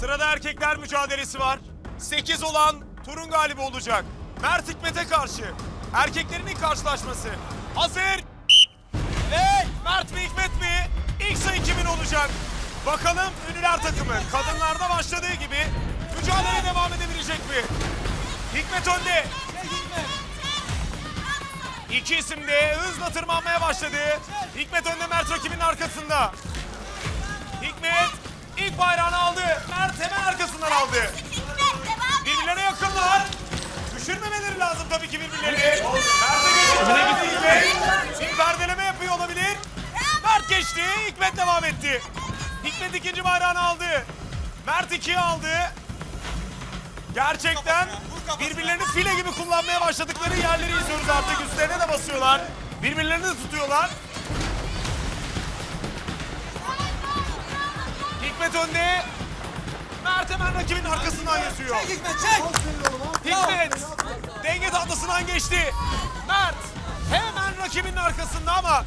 Sırada erkekler mücadelesi var. 8 olan turun galibi olacak. Mert Hikmet'e karşı. Erkeklerin ilk karşılaşması. Hazır. Ve Mert mi Hikmet mi? İlk sayı kimin olacak? Bakalım ünlüler takımı kadınlarda başladığı gibi mücadele devam edebilecek mi? Hikmet önde. İki isim de hızla tırmanmaya başladı. Hikmet önde Mert rakibinin arkasında. Hikmet ilk bayrağını aldı. Mert hemen arkasından aldı. Birbirlerine yakınlar. Düşürmemeleri lazım tabii ki birbirlerini. Mert'e geçti. Hikmet. Bir perdeleme yapıyor olabilir. Mert geçti. Hikmet devam etti. Hikmet ikinci bayrağını aldı. Mert ikiyi aldı. Gerçekten birbirlerini file gibi kullanmaya başladıkları yerleri izliyoruz artık. Üstlerine de basıyorlar. Birbirlerini de tutuyorlar. Hikmet önde. Mert hemen rakibinin arkasından yazıyor. Çek Hikmet çek. Hikmet denge tahtasından geçti. Mert hemen rakibinin arkasında ama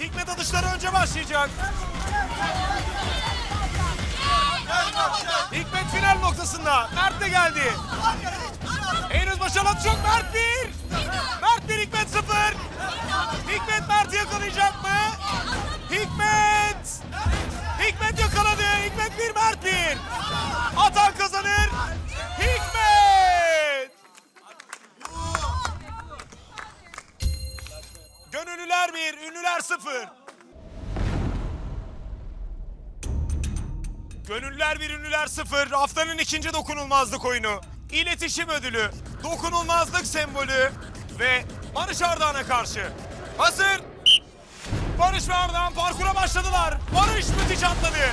Hikmet atışları önce başlayacak. Hikmet final noktasında. Mert de geldi. Henüz başarılı atış yok. Mert bir. Mert bir Hikmet sıfır. Hikmet Mert'i yakalayacak Bir Mert bir. Atan kazanır. Hikmet. Gönüllüler bir, ünlüler sıfır. Gönüllüler bir, ünlüler sıfır. Haftanın ikinci dokunulmazlık oyunu. İletişim ödülü, dokunulmazlık sembolü ve Barış Ardahan'a karşı. Hazır. Barış ve Ardahan parkura başladılar. Barış müthiş atladı.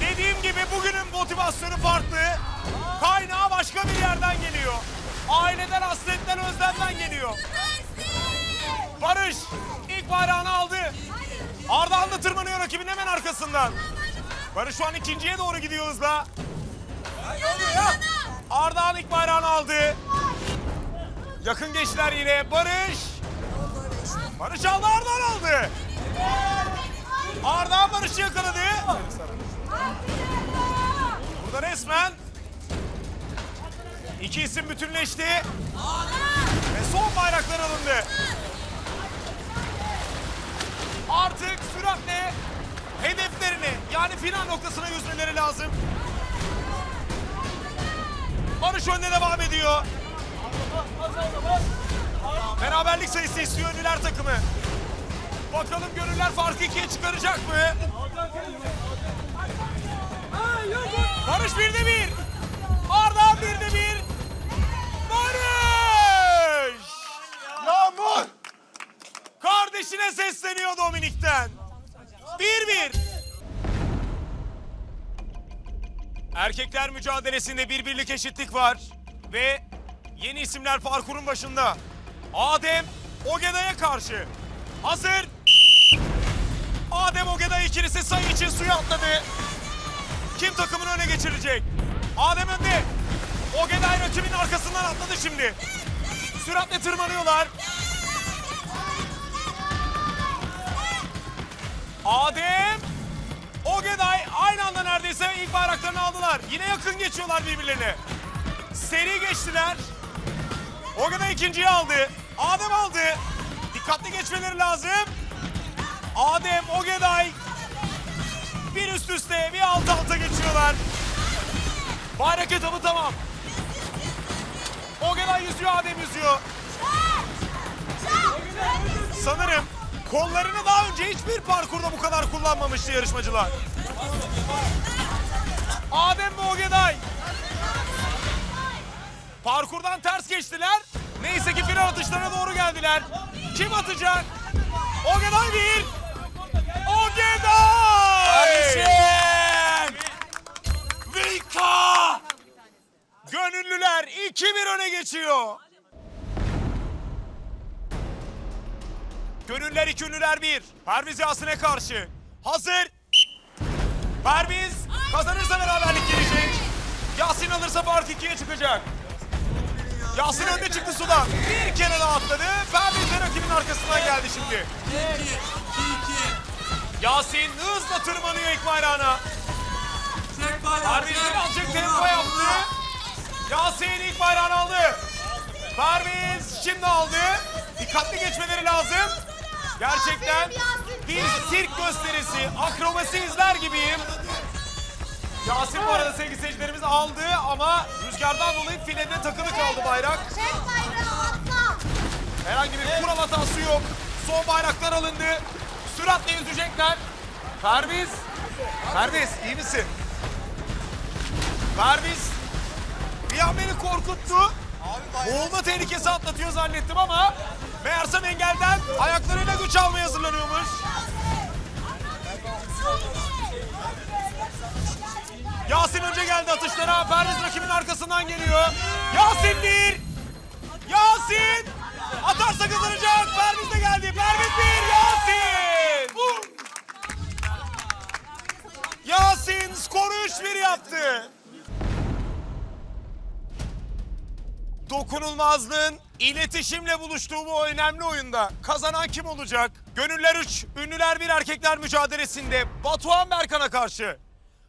Dediğim gibi bugünün motivasyonu farklı. Kaynağı başka bir yerden geliyor. Aileden, hasretten, özlemden geliyor. Barış ilk bayrağını aldı. Ardahan da tırmanıyor rakibin hemen arkasından. Barış şu an ikinciye doğru gidiyor hızla. Ardahan ilk bayrağını aldı. Yakın geçtiler yine. Barış. Barış aldı Ardahan aldı. Ardahan Barış'ı yakaladı. Burada resmen iki isim bütünleşti. Ve son bayraklar alındı. Artık süratle hedeflerini yani final noktasına yüzmeleri lazım. Barış önde devam ediyor. Beraberlik sayısı istiyor ünlüler takımı. Bakalım gönüller farkı ikiye çıkaracak mı? Barış birde bir. Ardahan birde bir. Barış! Yağmur. Kardeşine sesleniyor Dominik'ten. Bir bir. Erkekler mücadelesinde bir birlik eşitlik var. Ve yeni isimler parkurun başında. Adem Ogeda'ya karşı. Hazır. Adem Ogeda ikilisi sayı için suya atladı. Kim takımını öne geçirecek? Adem önde. Ogeda rakibinin arkasından atladı şimdi. Süratle tırmanıyorlar. Adem, Ogeday aynı anda neredeyse ilk bayraklarını aldılar. Yine yakın geçiyorlar birbirlerine. Seri geçtiler. Ogeday ikinciyi aldı. Adem aldı. Dikkatli geçmeleri lazım. Adem, Ogeday bir üst üste bir alt alta geçiyorlar. Bayrak etabı tamam. Ogeday yüzüyor, Adem yüzüyor. Sanırım kollarını daha önce hiçbir parkurda bu kadar kullanmamıştı yarışmacılar. Adem ve Ogeday. Parkurdan ters geçtiler. Neyse ki final atışlarına doğru geldiler. Kim atacak? Ogeday bir. Ogeday! Vika! Gönüllüler 2-1 öne geçiyor. Gönüller iki ünlüler bir. Perviz Yasin'e karşı. Hazır. Perviz kazanırsa beraberlik gelecek. Yasin alırsa fark ikiye çıkacak. Yasin önde çıktı sudan. Bir kere daha atladı. Perviz de rakibin arkasından geldi şimdi. 2 2 Yasin hızla tırmanıyor ilk bayrağına. Perviz birazcık tempo yaptı. Yasin ilk bayrağını aldı. Perviz şimdi aldı. Dikkatli geçmeleri lazım. Gerçekten bir sirk gösterisi, akrobasi izler gibiyim. Yasin bu arada sevgili seyircilerimiz aldı ama rüzgardan dolayı filede takılı kaldı bayrak. Çek bayrağı atla. Herhangi bir kural hatası yok. Son bayraklar alındı. Süratle yüzecekler. Perviz. Perviz iyi misin? Perviz. Bir an beni korkuttu. Boğulma tehlikesi atlatıyor zannettim ama meğersem engelden ayaklarıyla güç almaya hazırlanıyormuş. Yasin önce geldi atışlara. Perviz rakibin arkasından geliyor. Yasin bir. Yasin! Atarsa kazanacak. Perviz de geldi. Perviz bir. Yasin! Yasin skoru 3-1 yaptı. Dokunulmazlığın iletişimle buluştuğu bu önemli oyunda kazanan kim olacak? Gönüller 3, ünlüler 1 erkekler mücadelesinde Batuhan Berkan'a karşı.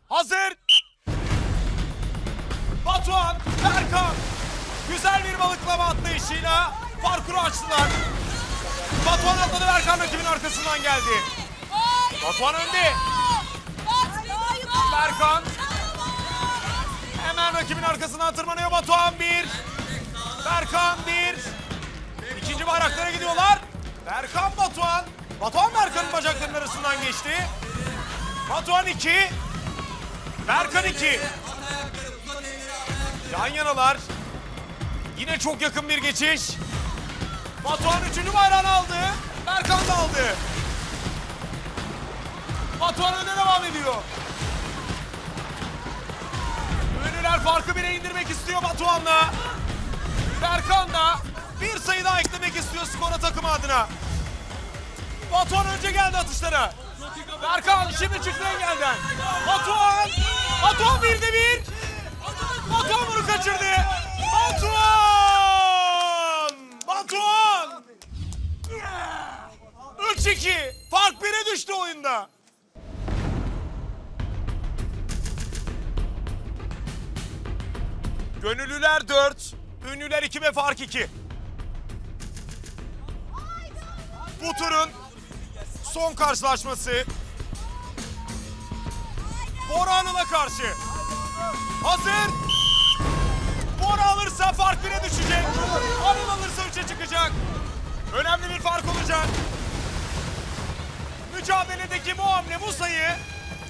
Hazır. Batuhan, Berkan. Güzel bir balıklama atlayışıyla parkuru açtılar. Batuhan atladı Berkan rakibin arkasından geldi. Batuhan önde. Berkan hemen rakibin arkasından tırmanıyor Batuhan bir. Berkan bir. İkinci bayraklara gidiyorlar. Berkan Batuhan. Batuhan Berkan'ın bacaklarının arasından geçti. Batuhan iki. Berkan iki. Yan yanalar. Yine çok yakın bir geçiş. Batuhan üçüncü bayrağını aldı. Berkan da aldı. Batuhan önde devam ediyor. Ünlüler farkı bire indirmek istiyor Batuhan'la. Berkan da bir sayı daha eklemek istiyor skora takımı adına. Batuhan önce geldi atışlara. Berkan şimdi çıktı engelden. Batuhan! Batuhan bir de bir! Batuhan bunu kaçırdı. Batuhan! Batuhan! 3-2. Fark 1'e düştü oyunda. Gönüllüler 4, ünlüler 2 ve fark 2. Bu turun son karşılaşması. Bora Anıl'a karşı. Hazır. Bora alırsa fark 1'e düşecek. Anıl alırsa 3'e çıkacak. Önemli bir fark olacak. Mücadeledeki bu hamle, bu sayı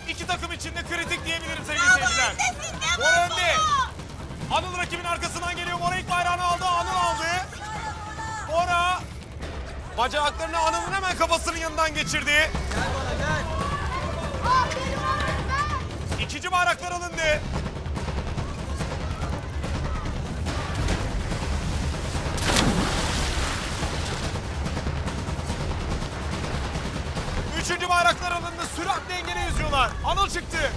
iki takım için de kritik diyebilirim sevgili seyirciler. Bora önde. Anıl rakibin arkasından geliyor. Bora ilk bayrağını aldı. Anıl aldı. Bora bacaklarını Anıl'ın hemen kafasının yanından geçirdi. Aferin oğlum be. İkinci bayraklar alındı. Üçüncü bayraklar alındı. Süratle engele yüzüyorlar. Anıl çıktı.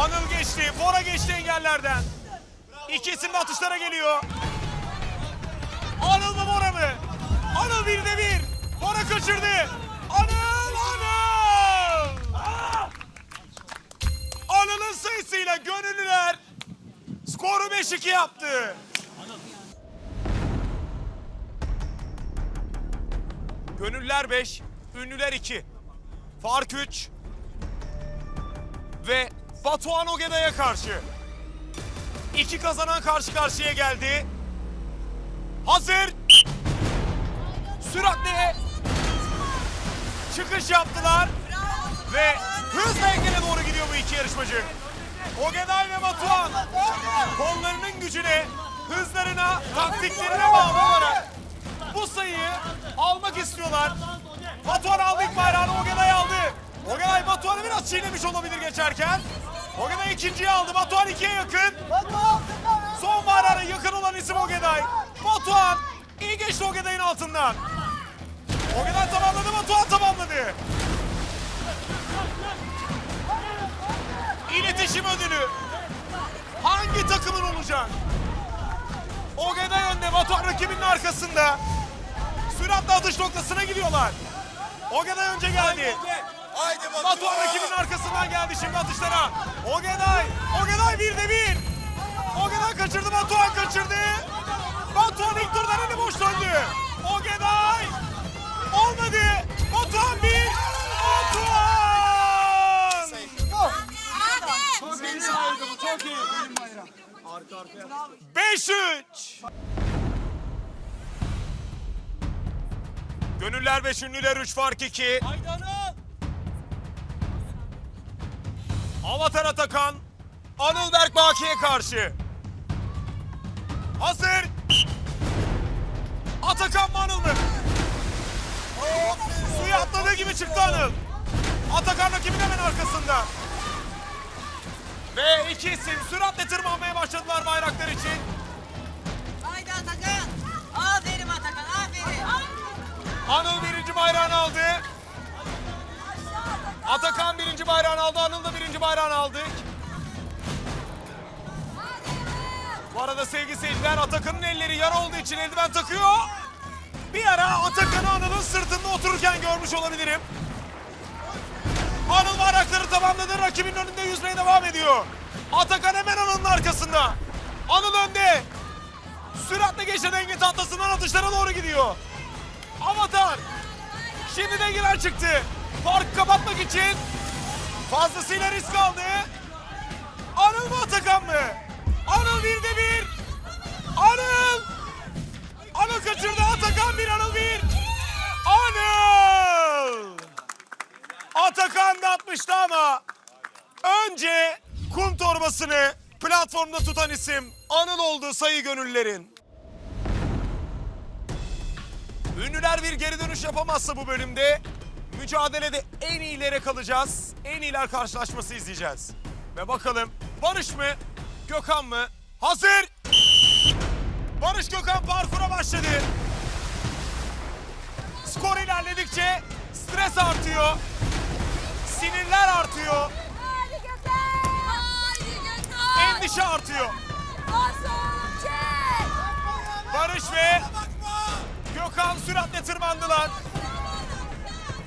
Anıl geçti. Bora geçti engellerden. İki isim atışlara geliyor. Anıl mı Bora mı? Anıl bir de bir. Bora kaçırdı. Anıl Anıl. Anıl'ın sayısıyla gönüllüler skoru 5-2 yaptı. Gönüllüler 5, ünlüler 2. Fark 3. Batuhan Ogeda'ya karşı. İki kazanan karşı karşıya geldi. Hazır. Süratle çıkış yaptılar. Ve hızla engele doğru gidiyor bu iki yarışmacı. Ogeday ve Batuhan kollarının gücüne, hızlarına, taktiklerine bağlı olarak bu sayıyı almak istiyorlar. Batuhan aldı ilk bayrağını, Ogeday aldı. Ogeday Batuhan'ı biraz çiğnemiş olabilir geçerken. Ogeday ikinciyi aldı, Batuhan ikiye yakın. Son bayrağına yakın olan isim Ogeday. Batuhan iyi geçti Ogeday'ın altından. Ogeday tamamladı, Batuhan tamamladı. İletişim ödülü hangi takımın olacak? Ogeday önde, Batuhan rakibinin arkasında. Süratle atış noktasına gidiyorlar. Ogeday önce geldi. Haydi Batu. Batuhan rakibinin arkasından geldi şimdi atışlara. Ogeday, Ogeday bir de bir. Ogeday kaçırdı, Batuhan kaçırdı. Batuhan ilk turdan eli boş döndü. Ogeday, olmadı. Batuhan bir, Batuhan. Hadi. 5-3. Gönüller 5, ünlüler 3 fark 2. Avatar Atakan, Anıl Berk Baki'ye karşı. Hazır. Atakan mı Anıl mı? Suya atladığı gibi çıktı Anıl. Atakan rakibin hemen arkasında. Ve iki isim süratle tırmanmaya başladılar bayraklar için. Haydi Atakan. Aferin Atakan aferin. Anıl birinci bayrağını aldı. Atakan birinci bayrağını aldı. Anıl da birinci bayrağını aldı. Bu arada sevgili seyirciler Atakan'ın elleri yara olduğu için eldiven takıyor. Bir ara Atakan'ı Anıl'ın sırtında otururken görmüş olabilirim. Anıl bayrakları tamamladı. Rakibinin önünde yüzmeye devam ediyor. Atakan hemen Anıl'ın arkasında. Anıl önde. Süratle geçen denge tahtasından atışlara doğru gidiyor. Avatar. Şimdi dengeler çıktı. Farkı kapatmak için fazlasıyla risk aldı. Anıl mı Atakan mı? Anıl bir de bir. Anıl. Anıl kaçırdı. Atakan bir, Anıl bir. Anıl. Atakan da atmıştı ama önce kum torbasını platformda tutan isim Anıl oldu sayı gönüllerin. Ünlüler bir geri dönüş yapamazsa bu bölümde mücadelede en iyilere kalacağız. En iyiler karşılaşması izleyeceğiz. Ve bakalım Barış mı? Gökhan mı? Hazır! Barış Gökhan parkura başladı. Skor ilerledikçe stres artıyor. Sinirler artıyor. Hadi Gökhan. Hadi Gökhan. Endişe artıyor. Barış ve Gökhan süratle tırmandılar.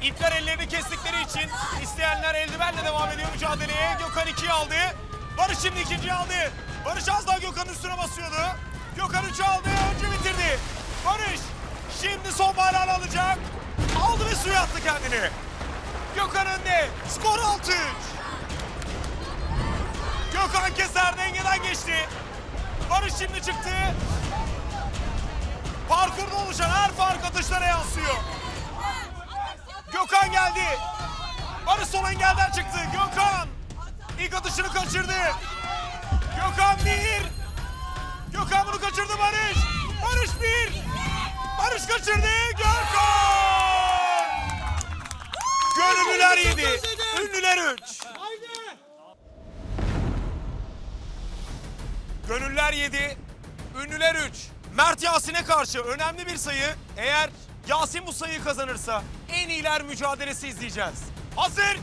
İpler ellerini kestikleri için isteyenler eldivenle devam ediyor mücadeleye. Gökhan ikiyi aldı. Barış şimdi ikinciyi aldı. Barış az daha Gökhan'ın üstüne basıyordu. Gökhan üçü aldı. Önce bitirdi. Barış şimdi son bayrağını alacak. Aldı ve suya attı kendini. Gökhan önde. Skor 6-3. Gökhan Keser dengeden geçti. Barış şimdi çıktı. Parkurda oluşan her fark atışlara yansıyor. Gökhan geldi. Barış sol engelden çıktı. Gökhan ilk atışını kaçırdı. Gökhan bir. Gökhan bunu kaçırdı Barış. Barış bir. Barış kaçırdı. Gökhan. Gönüllüler yedi. Ünlüler üç. Gönüller 7, ünlüler 3. Mert Yasin'e karşı önemli bir sayı. Eğer Yasin bu sayıyı kazanırsa en iyiler mücadelesi izleyeceğiz. Hazır.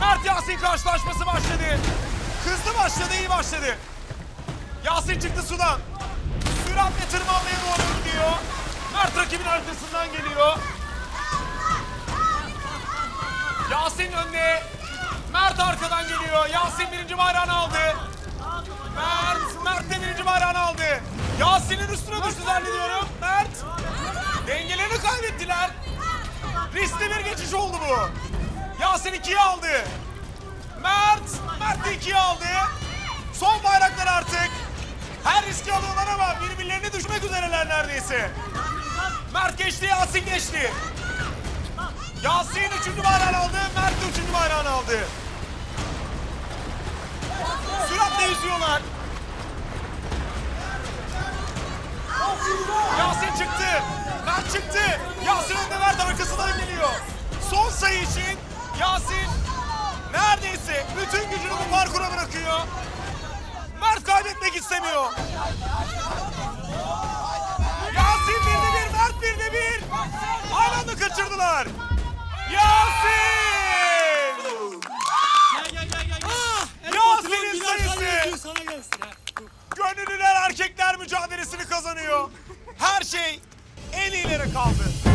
Mert Yasin karşılaşması başladı. Hızlı başladı, iyi başladı. Yasin çıktı sudan. Süratle tırmanmaya doğru gidiyor. Mert rakibin arkasından geliyor. Yasin önde. Mert arkadan geliyor. Yasin birinci bayrağını aldı. Mert, Mert de birinci bayrağını aldı. Yasin'in üstüne düştü zannediyorum. Mert, dengelerini kaybettiler. Riskli bir geçiş oldu bu. Yasin ikiye aldı. Mert, Mert de ikiye aldı. Son bayraklar artık. Her riski alıyorlar ama birbirlerine düşmek üzereler neredeyse. Mert geçti, Yasin geçti. Yasin üçüncü bayrağını aldı, Mert de üçüncü bayrağını aldı. Süratle yüzüyorlar. Yasin çıktı. Mert çıktı. Yasin önde Mert arkasından geliyor. Son sayı için Yasin neredeyse bütün gücünü bu parkura bırakıyor. Mert kaybetmek istemiyor. Yasin bir de bir, Mert bir de bir. Aynı anda kaçırdılar. Yasin! Ah, Yasin'in sayısı. Gönüllüler erkekler mücadelesini kazanıyor. Her şey en iyileri kaldı.